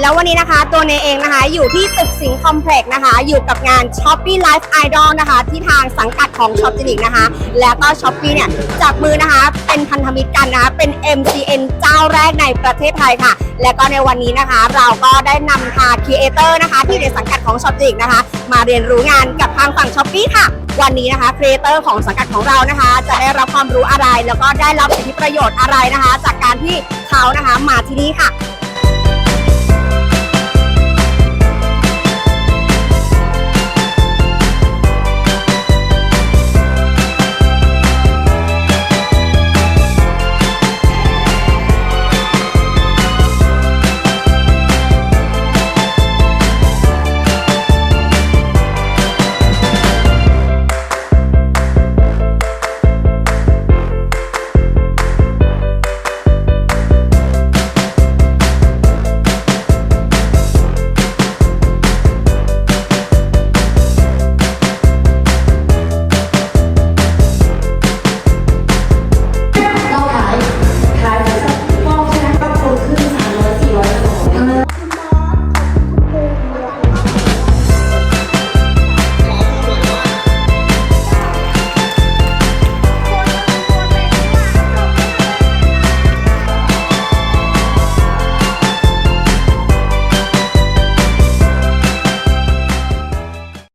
แล้ววันนี้นะคะตัวเนเองนะคะอยู่ที่ตึกสิงคอมเพล็กซ์นะคะ อยู่กับงาน s h o p ปี้ Life Idol นะคะ ที่ทางสังกัดของ s h o p จินิกนะคะ แล้วก็ s h o p ปี้เนี่ยจับมือนะคะเป็นพันธมิตรกันนะคะเป็น MCN เจ้าแรกในประเทศไทยค่ะ และก็ในวันนี้นะคะ เราก็ได้นำพาครีเอเตอร์นะคะ ที่ในสังกัดของ s h o p จินิกนะคะ มาเรียนรู้งานกับทางฝั่ง s h o p ปี้ค่ะวันนี้นะคะครีเอเตอร์ของสังกัดของเรานะคะ จะได้รับความรู้อะไร แล้วก็ได้รับสิทธิประโยชน์อะไรนะคะ จากการที่เขานะคะมาที่นี่ค่ะ